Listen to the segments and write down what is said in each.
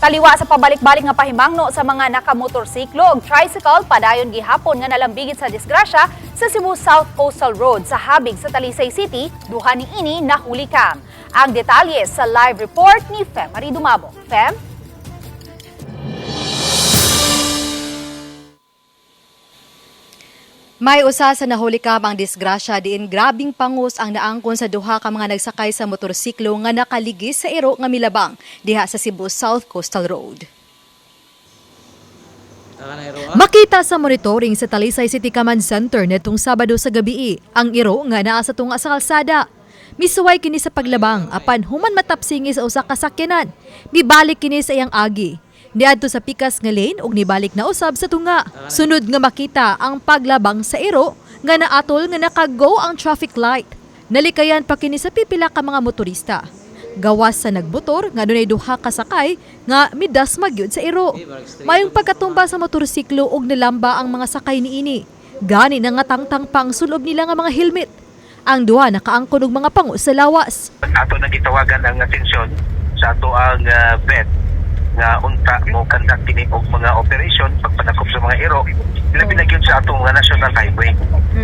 Taliwa sa pabalik-balik nga pahimangno sa mga nakamotorsiklo ug tricycle padayon gihapon nga nalambigit sa disgrasya sa Cebu South Coastal Road sa habig sa Talisay City, duha ni ini nahuli kam. Ang detalye sa live report ni Fem Marie Dumabo. Fem? May usa sa nahuli ka ang disgrasya diin grabing pangus ang naangkon sa duha ka mga nagsakay sa motorsiklo nga nakaligis sa iro nga milabang diha sa Cebu South Coastal Road. Makita sa monitoring sa Talisay City Command Center netong Sabado sa gabi ang iro nga naa sa tunga sa kalsada. Misuway kini sa paglabang apan human matapsingi sa usa ka sakyanan. Mibalik kini sa iyang agi. Niadto sa pikas nga lane ug nibalik na usab sa tunga. Sunod nga makita ang paglabang sa iro nga naatol nga nakago ang traffic light. Nalikayan pa kini sa pipila ka mga motorista. Gawas sa nagmotor nga dunay duha ka sakay nga midas magyud sa iro. Mayong pagkatumba sa motorsiklo ug nilamba ang mga sakay niini. Gani na nga tangtang pang sulob nila nga mga helmet. Ang duha nakaangkon og mga pangu sa lawas. ato na gitawagan ang atensyon sa ato ang uh, vet nga unta mo kandak kini og mga operation pagpanakop sa mga iro na gyud sa atong mga national highway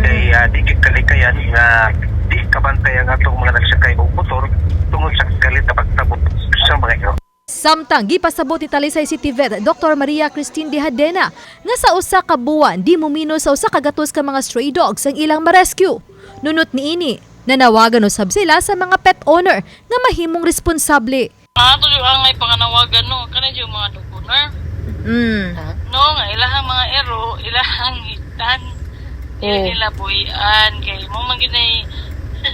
kay uh, di gyud kalikayan nga di kabantay ang atong mga nagsakay og motor tungod sa galit na pagtabot sa mga iro Samtang gipasabot ni Talisay City Vet Dr. Maria Christine Dihadena nga sa usa ka buwan di mumino sa usa ka gatos ka mga stray dogs ang ilang ma-rescue. Nunot niini, nanawagan usab sila sa mga pet owner nga mahimong responsable. Ato yung angay panganawagan no, kana yung mga dukuner. Mm. No, nga ilahang mga ero, ilahang hitan. Dili nila buhian kay mo man ginay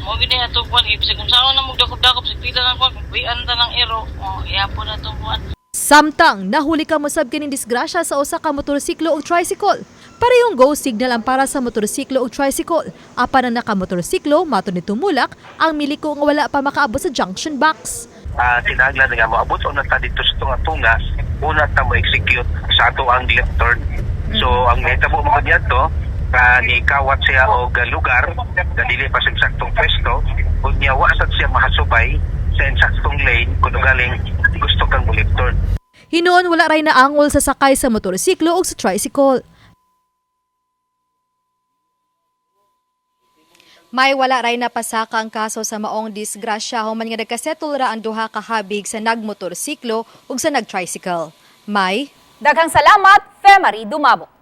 mo ginay ato kuan kay bisag kung saan na mo dakop-dakop sa pila ng kuan, buhian ta ng ero. Oh, iapon na to kuan. Samtang nahuli ka musab kining disgrasya sa usa ka motorsiklo o tricycle. Parehong go signal ang para sa motorsiklo o tricycle. Apan ang nakamotorsiklo mato ni tumulak ang miliko nga wala pa makaabot sa junction box. Uh, sinagla nga moabot una ta dito sa tunga tunga. Una ta mo execute sa ato ang left turn so ang nahitabo mo kanya to uh, ni kawat siya og lugar na dili pa sa saktong pwesto. Ug niya wa sad siya mahasubay sa saktong lane kung galing gusto kang mo left turn Hinoon wala ray naangol sa sakay sa motorsiklo o sa tricycle. May wala ray napasaka ang kaso sa maong disgrasya human nga nagkasettle ra ang duha ka habig sa nagmotorsiklo ug sa nagtricycle. May Daghang salamat, Fem Marie Dumabo.